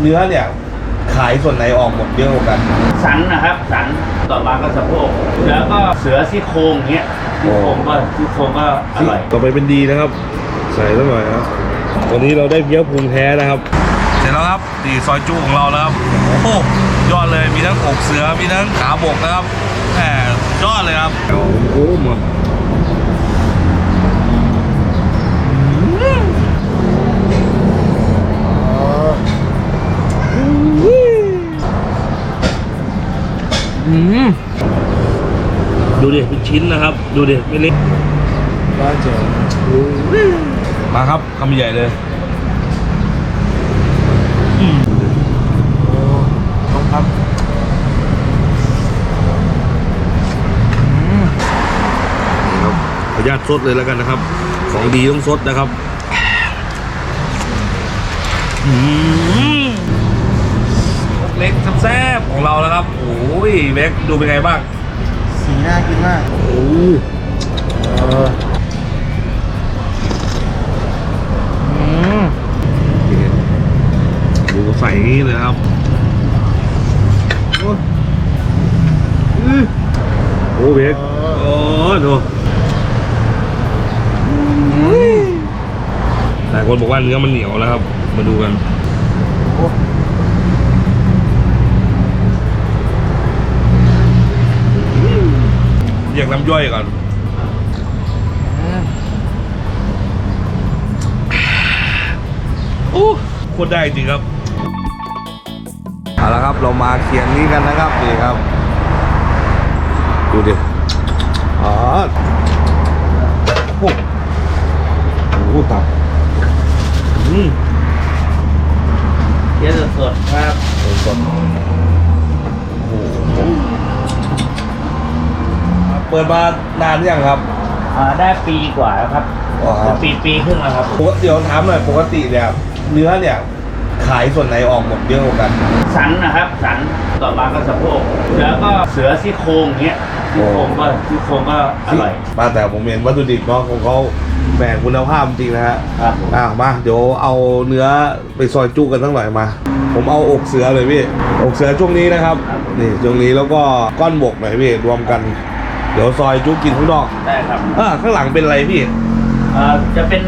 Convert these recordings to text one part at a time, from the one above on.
เนื้อเนี่ยขายส่วนไหนออกหมดเยอะกว่ากัน สันนะครับ สันต่อมาก็สะโพกแล้วก็เสือซี่โครงเงี้ยซี่โครงก็ซี่โครงก็อร่อยต่อไปเป็นดีนะครับ ใส่สักหน่อยครับวันนี้เราได้เพี้ยพุงแท้นะครับ เสร็จแล้วครับดีซอยจูของเราแล้วครับโอ้โหยอดเลยมีทั้งอกเสือมีทั้งขาบกนะครับแหมยอดเลยครับโอ้โห ดูดิเป็นชิ้นนะครับ ดูดิไม่เล็กบ้านเจ๋งมาครับคำใหญ่เลยต้องครับครับขออนุญาตซดเลยแล้วกันนะครับ ของดีต้องซดนะครับอืมเล็กแซ่บๆของเราแล้วครับ โอ้ยเบ็กดูเป็นไงบ้าง สีน่ากินมากโอ้เอออืมดูใส่อย่างนี้เลยครับ โอ้อื้อโอ้เบ็กโอ้ดูหลายคนบอกว่าเนื้อมันเหนียวแล้วครับ มาดูกัน น้ำย่อยก่อนอืมโอ้โคตรได้จริงครับเอาละครับเรามาเคียงนี้กันนะครับนี่ครับ ดูดิอ๋อโอ้โหตับอืมเยอะสดๆครับสดโอ้โห เปิดมานานหรือยังครับ อ่าได้ปีกว่าแล้วครับอ๋อครับ ปีปีครึ่งแล้วครับปกติเดี๋ยวถามหน่อยปกติเนี่ยเนื้อเนี่ยขายส่วนไหนออกหมดเยอะกว่ากัน สันนะครับ สันต่อมาก็สะโพกแล้วก็เสือซี่โครงเงี้ยซี่โครงก็ซี่โครงก็อร่อยมาแต่ผมเห็นวัตถุดิบเนาะของเขาแหมคุณภาพจริงนะฮะครับผมอะมาเดี๋ยวเอาเนื้อไปซอยจุกันสักหน่อยมา ผมเอาอกเสือเลยพี่อกเสือช่วงนี้นะครับ นี่ช่วงนี้แล้วก็ก้อนบกหน่อยพี่รวมกัน เดี๋ยวซอยจุกินข้างนอกได้ครับ อ่าข้างหลังเป็นอะไรพี่เอ่อจะเป็น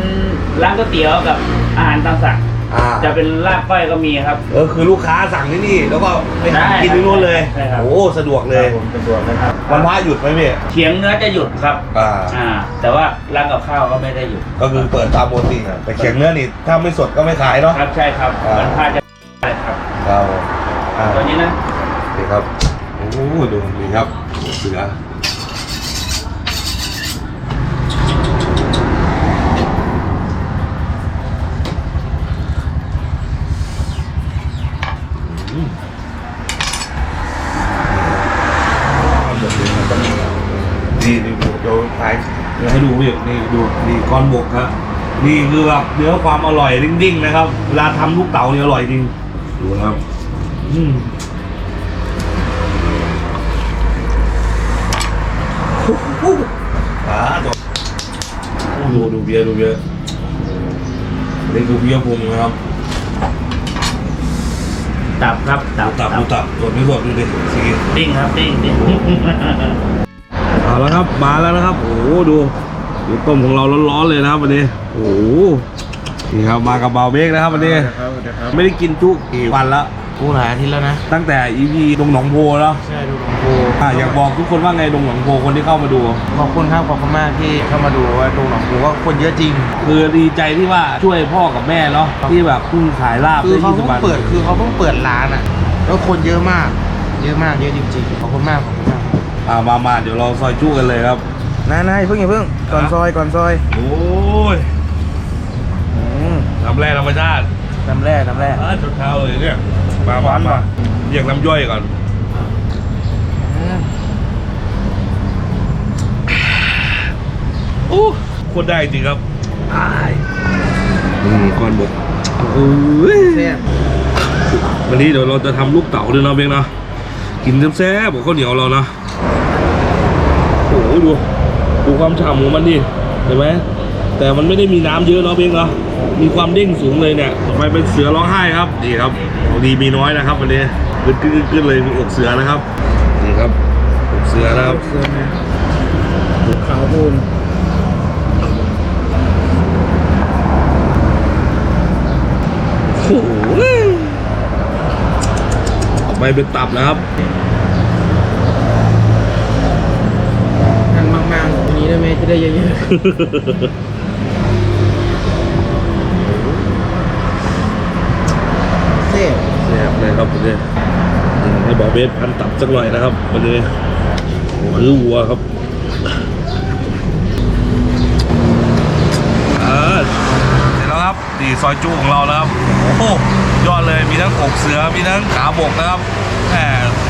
ร้านก๋วยเตี๋ยวกับอาหารตามสั่งอ่าจะเป็นลาบก้อยก็มีครับ เออคือลูกค้าสั่งที่นี่ แล้วก็ไปได้กินที่นู่นเลยใช่ครับ โอ้สะดวกเลยครับผมสะดวกนะครับวันพระหยุดไหมพี่เขียงเนื้อจะหยุดครับ อ่า อ่า แต่ว่าร้านกับข้าวก็ไม่ได้หยุดก็คือเปิดตามปกติแต่เขียงเนื้อนี่ถ้าไม่สดก็ไม่ขายเนาะ ครับใช่ครับอ่า มันพลาดจะได้ครับครับอ่าตัวนี้นะ นี่ครับ โอ้ดูนี่ครับ เสือ นี่นี่ดูเดี๋ยวถ่ายเดี๋ยวให้ดูพี่ นี่ดูนี่ก้อนบกครับนี่คือแบบเนื้อความอร่อยดิ่งๆนะครับ เวลาทำลูกเต๋าเนี่ยอร่อยจริง ดูนะครับ อืมอ่าตัวดูดูเบียร์ดูเบียร์นี่คือเบียร์พุงนะครับตับครับตับตับดูตับตัวไม่สดดูดิสีดิ้งครับดิ้งดิ้งเอาแล้วครับมาแล้วนะครับโอ้โหดู ดูต้มของเราร้อนๆเลยนะครับวันนี้โอ้โหนี่ครับมากับเบาเบกนะครับวันนี้ครับสวัสดีครับไม่ได้กินทุกกี่วันแล้วกูหลายอาทิตย์แล้วนะ ตั้งแต่ EP ดงหนองโพแล้วใช่ดูหลวงโพอะอยากบอกทุกคนว่าไงดงหนองโพคนที่เข้ามาดู ขอบคุณครับขอบคุณมากที่เข้ามาดูว่าดูหลวงโพว่าคนเยอะจริง คือดีใจที่ว่าช่วยพ่อกับแม่เนาะที่แบบเพิ่งขายลาบคือได้เขายี่สิเพิ่บงบาทเปิดคือเขาเพิ่งเปิดร้านอะ แล้วคนเยอะมาก เยอะมากเยอะจริง ๆ ขอบคุณมากขอบคุณมากอ่ามามาเดี๋ยวเราซอยจุกันเลยครับ นายนายเพิ่งอย่าเพิ่งก่อนซอยก่อนซอยโอ้ยอืมน้ำแร่ธรรมชาติน้ำแร่น้ำแร่อ่าจดเท้าเลยเนี่ยมามามาเรียกน้ำย่อยก่อนอืมอู้โคตรได้จริงครับอายนี่ก้อนบกโอ้ยแซ่บวันนี้เดี๋ยวเราจะทำลูกเต๋าด้วยเนาะเบงเนาะกินแซ่บๆกับข้าวเหนียวเรานะโอ้โหดู ดูความฉ่ำของมันดิเห็นไหมแต่มันไม่ได้มีน้ำเยอะเนาะเบงเนาะมีความเด้งสูงเลยเนี่ยต่อไปเป็นเสือร้องไห้ครับนี่ครับของดีมีน้อยนะครับวันนี้ขึ้นขึ้นขึ้นเลยมีอกเสือนะครับนี่ครับอกเสือนะครับเสื้อแม่ขาวพูนโอ้โหต่อไปเป็นตับนะครับ หั่นบางๆแบบ นี้ได้ไหมจะได้เยอะๆเซ่บแซ่บเลยครับวันนี้นี่ให้บอเบสพันตับสักหน่อยนะครับวันนี้คือวัวครับอ่าเสร็จแล้วครับดีซอยจูของเราแล้วครับโอ้โหยอดเลยมีทั้งอกเสือมีทั้งขาบกนะครับแหม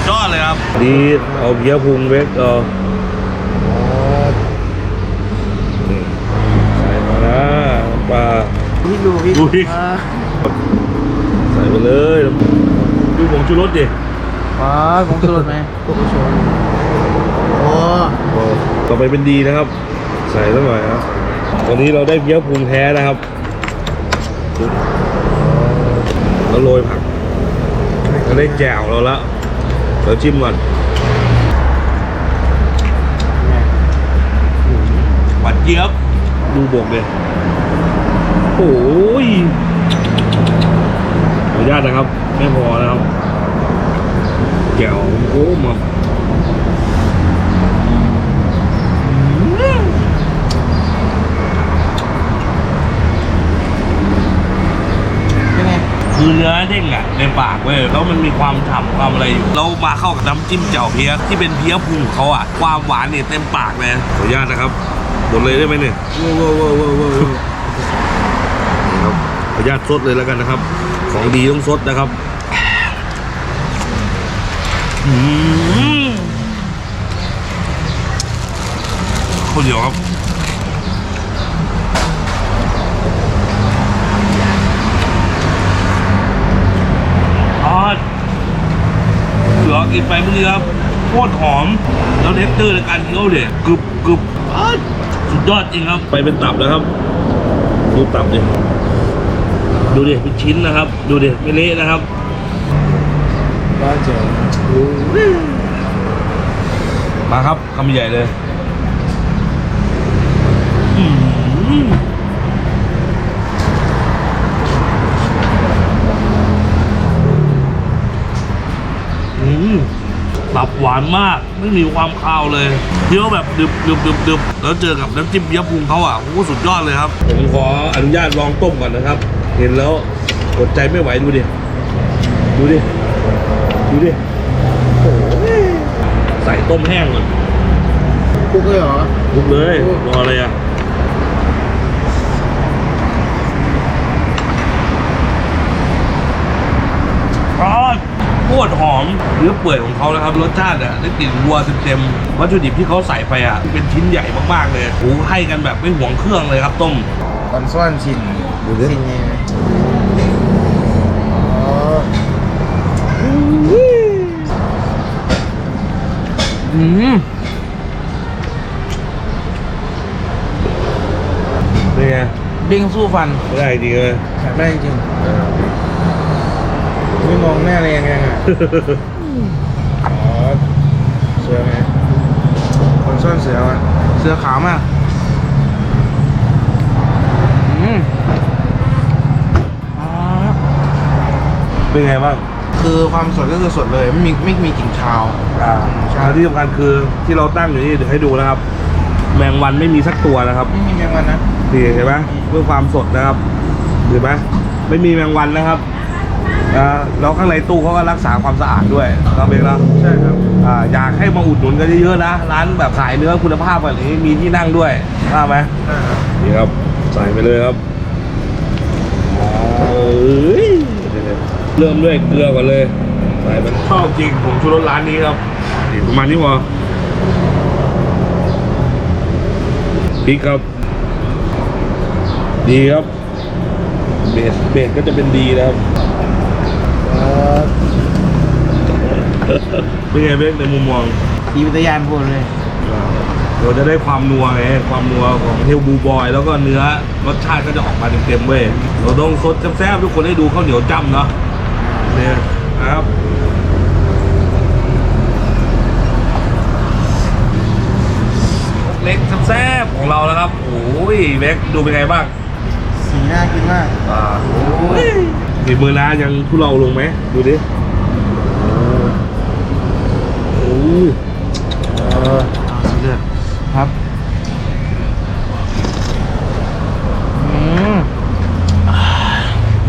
ยอดเลยครับนี่เอาเพียพุงเวกเออนี่ใส่มานะน้ำ ปลาพี่ดูพี่ดูพี่อ่าใส่ไปเลยดูผงชูรสดิอ๋อผมสลดไหมพวกผู้ชมโอ้โอ้ต่อไปเป็นดีนะครับ ใส่สักหน่อยครับวันนี้เราได้เพี้ยพุงแท้นะครับแล้วโรยผักเราได้แจ่วเราแล้วเดี๋ยวชิมก่อนหวานเจี๊ยบดูบกเลยโอ้ ยขออนุญาตนะครับ ไม่พอนะครับแจ่วโอ้มายังไงคือเนื้อเด้งอะในปากเว้ยแล้วมันมีความฉ่ำความอะไรอยู่แล้วมาเข้ากับน้ำจิ้มแจ่วเพี้ยที่เป็นเพี้ยพุงของเขาอะความหวานเนี่ยเต็มปากเลยขออนุญาตนะครับหมดเลยได้ไหมเนี่ยว้าวว้าวว้าวว้าวว้าวนี่ครับขออนุ ญาตซดเลยแล้วกันนะครับ ของดีต้องซดนะครับอืมข้าวเหนียวครับทอเสือกินไปเมื่อกี้ครับโคตรหอม แล้วเท็กเจอร์ในการเคี้ยวเนี่ยกรึบกรึบอ๊าดสุดยอดจริงครับ ไปเป็นตับแล้วครับดูตับดิ ดูดิเป็นชิ้นนะครับ ดูดิไม่เละนะครับบ้าเจ๋งมาครับคำใหญ่เลยอื้อหืออืมตับหวานมากไม่มีความคาวเลยเคี้ยวแบบดึบดึบดึบดึบแล้วเจอกับน้ำจิ้มเบียพุงเขาอะโอ้โหสุดยอดเลยครับ ผมขออนุญาตลองต้มก่อนนะครับ เห็นแล้วอดใจไม่ไหวดูดิ ดูดิ ดูดิโอ้ยใส่ต้มแห้งก่อนคุกเลยเหรอลุกเลยรออะไรอะอ๋อโคตรหอมเนื้อเปื่อยของเขานะครับรสชาติอะได้กลิ่นวัวเต็มๆวัตถุดิบที่เขาใส่ไปอะเป็นชิ้นใหญ่มากๆเลยโอ้โหให้กันแบบไม่หวงเครื่องเลยครับต้ม ตอนซ่อนชิน ดูดิชินยังไงอ๋ออืมเป็นไงเด้งสู้ฟันไม่ได้จริงเลยอยากได้จริงไม่มองหน้าเลยยังไงอะอ๋อเสือไหมคนซ่อนเสือวะเสือขาวมาก อืมอ๋อ เป็นไงบ้างคือความสดก็คือสดเลยไม่มีไม่มีกลิ่นคาวอ่าใช่แล้วที่สำคัญคือที่เราตั้งอยู่นี่เดี๋ยวให้ดูนะครับ แมงวันไม่มีสักตัวนะครับไม่มีแมงวันนะนี่เห็นไหมเพื่อความสดนะครับเห็นไหมไม่มีแมงวันนะครับอ่าแล้วข้างในตู้เขาก็รักษาความสะอาดด้วยเราเองนะใช่ครับอ่าอยากให้มาอุดหนุนกันเยอะๆนะ ร้านแบบขายเนื้อคุณภาพแบบนี้มีที่นั่งด้วยทราบไหมใช่ครับนี่ครับใส่ไปเลยครับเอ้ย เริ่มด้วยเกลือก่อนเลยใส่มันชอบจริงผมชูรสร้านนี้ครับนี่ประมาณนี้พอพริกครับ ดีครับ เบสเบสก็จะเป็นดีนะครับเป็นไงเบสในมุมมองดีวิทยานพูดเลยอเราจะได้ความนัวไงความนัวของเฮลบูบอย แล้วก็เนื้อรสชาติก็จะออกมาเต็มๆเว้ยเราต้องซดแซ่บๆทุกคนให้ดูข้าวเหนียวจ้ำเนาะ เนี่ยนะครับเล็กแซ่บๆของเราแล้วครับโอ้ยเล็กดูเป็นไงบ้างสีน่ากินมากอ่าโอ้ยฝีมือน้ายังทุเราลงไหมดูดิโอ้โหเออเอาสีเลือดครับ อืมอ่า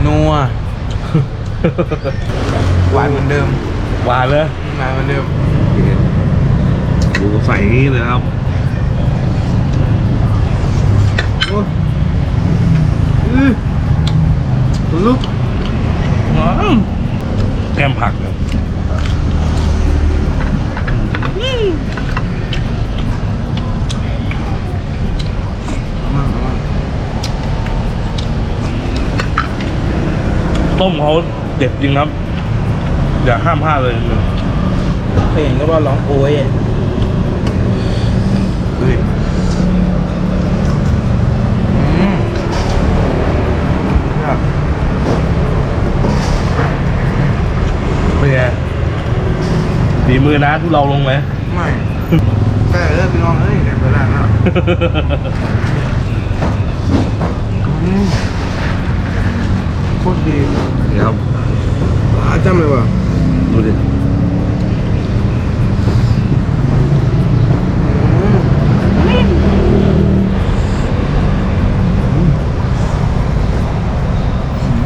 นัว หวานเหมือนเดิมหวานเลยหวานเหมือนเดิมดูใส่อย่างนี้เลยครับโอ้อื้อลุกแก้มผักเนี่ยมากมากต้มเขา เด็ดจริงครับ อย่าห้ามพลาดเลยเคยเห็นก็ว่าร้องโอ้ยอะเฮ้ยอืมครับเป็นไงฝีมือน้าทุเราลงไหมไม่แต่เออพี่น้องเอ้ยเดี๋ยวไปร้านแล้วอืมโคตรดีนี่ครับ หาจำเลยว่ะ ดูดิ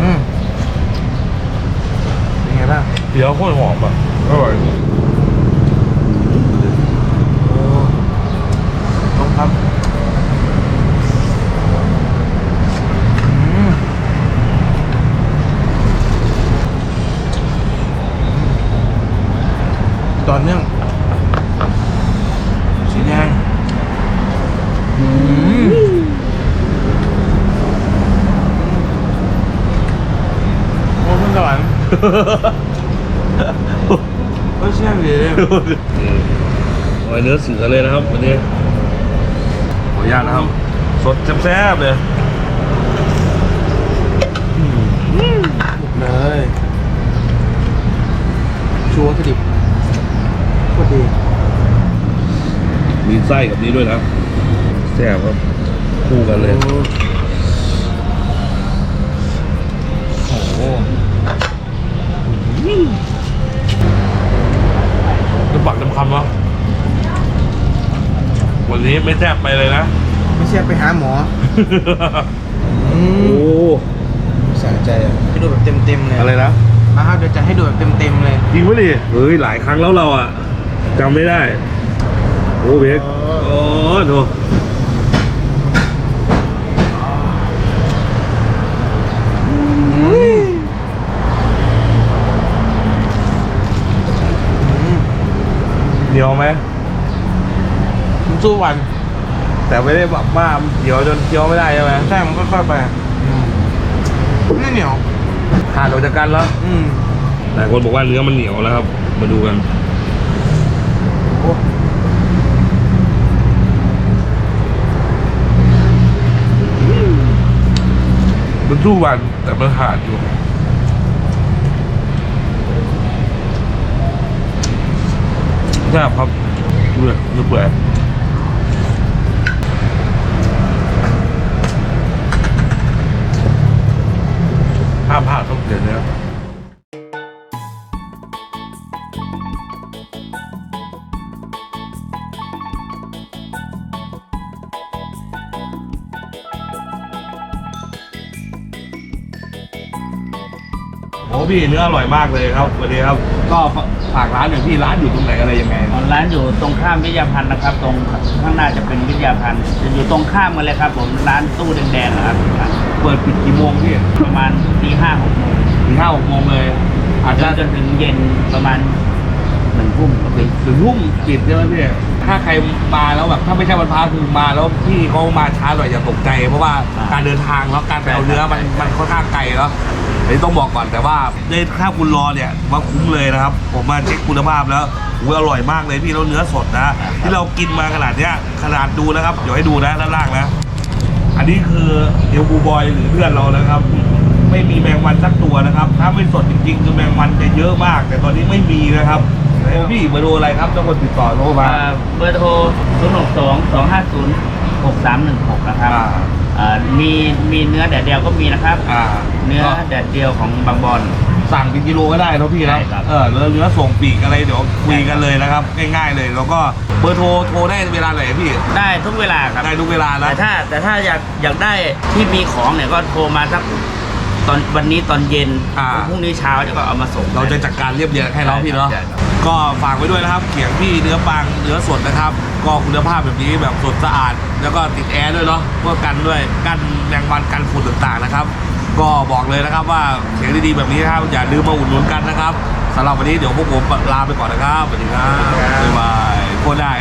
อืมเป็นไงบ้าง เดี๋ยวโคตรหอมอะอร่อย โอ้ต้องครับอืมต่ อเนื่อง สีแดงอืมโอ้คุณสวรรค์ก็เชื่อดีเลยหอยเนื้อเสือเลยนะครับวันนี้ขออนุญาตนะครับ สดแซ่บๆเลยเลยชัวร์สดิบโคตรดี มี ไส้กับนี้ด้วยนะแซ่บครับคู่กันเลย โอ้โหน้ำปักน้ำคำวะวันนี้ไม่แซ่บไปเลยนะ ไม่ใช่ไปหาหมออืโอ้มสะใจอะให้ดูแบบเต็มๆเลยอะไรนะมาครับเดี๋ยวจะให้ดูแบบเต็มๆเลย จริงปะดิเฮ้ยหลายครั้งแล้วเราอะจำไม่ได้โอ้เบกโอ้โหเหนียวไหมมันสู้วัน แต่ไม่ได้แบบว่าเหนียวจนเคี้ยวไม่ได้ใช่ไหมใช่ มันก็ค่อยๆไปไม่เหนียวขาดออกจากกันแล้วอืมหลายคนบอกว่าเนื้อมันเหนียวแล้วครับ มาดูกัน โอ้ มันสู้วันแต่มันขาดอยู่แซ่บครับเบื่อเบื่อยห้ามพลาดต้องเดี๋ยวนี้โอ้ พี่เนื้ออร่อยมากเลยครับวันนี้ครับ ก็ฝากร้านหน่อยพี่ร้านอยู่ตรงไหนอะไรยังไงร้านอยู่ตรงข้ามวิทยาพันธ์นะครับ ตรงข้างหน้าจะเป็นวิทยาพันธ์จะอยู่ตรงข้ามกันเลยครับ ผมร้านตู้แดงๆนะครับ เปิดปิดกี่โมงพี่ประมาณตีห้าหกโมงถึงห้าหกโมงเลย อาจจะจนถึงเย็นประมาณ หนึ่งทุ่มก็ปิดถึงทุ่มปิดใช่ไหมพี่ถ้าใครมาแล้วแบบถ้าไม่ใช่วันพระคือมาแล้วพี่เขามาช้าหน่อยอย่าตกใจ เพราะว่าอ่าการเดินทางแล้วการไปเอาเนื้อมันมันค่อนข้างไกลแล้วอันนี้ต้องบอกก่อนแต่ว่าในถ้าคุณรอเนี่ยว่าคุ้มเลยนะครับ ผมมาเช็คคุณภาพแล้วอุ้ยอร่อยมากเลยพี่แล้วเนื้อสดนะ ที่เรากินมาขนาดเนี้ยขนาดดูนะครับเดี๋ยวให้ดูนะด้านล่างนะ อันนี้คือเอลบูบอยหรือเพื่อนเรานะครับ ไม่มีแมงวันสักตัวนะครับ ถ้าไม่สดจริงๆคือแมงวันจะเยอะมาก แต่ตอนนี้ไม่มีนะครับแล้ว พี่เบอร์โทรอะไรครับต้องคนติดต่อโทรมาอ่าเบอร์โทร 0 6 2 2 5 0 6 3 1 6 นะครับอ่าอ่ามีมีเนื้อแดดเดียวก็มีนะครับ อ่าเนื้อแดดเดียวของบางบอนสั่งเป็นกิโลก็ได้เนอะพี่นะใช่ครับเออแล้วเนื้อส่งปีกอะไรเดี๋ยวคุยกันเลยนะครับง่ายๆเลยแล้วก็เบอร์โทรโทรได้เวลาไหนพี่ ได้ทุกเวลาครับได้ทุกเวลานะแต่ถ้าแต่ถ้าอยากอยากได้ที่มีของเนี่ยก็โทรมาสักตอนวันนี้ตอนเย็นอ่าพรุ่งนี้เช้าจะก็เอามาส่ง เราจะจัดการเรียบเรียงให้เราพี่เนาะใช่ครับ ก็ฝากไว้ด้วยนะครับ เขียงพี่เนื้อปังเนื้อสดนะครับ ก็คุณภาพแบบนี้แบบสดสะอาด แล้วก็ติดแอร์ด้วยเนาะเพื่อกันด้วยกันแมงวันกันฝุ่นต่างๆนะครับ ก็บอกเลยนะครับว่าเขียงดีๆแบบนี้นะครับอย่าลืมมาอุดหนุนกันนะครับสำหรับวันนี้เดี๋ยวพวกผมลาไปก่อนนะครับสวัสดีครับบ๊ายบายโคตรได้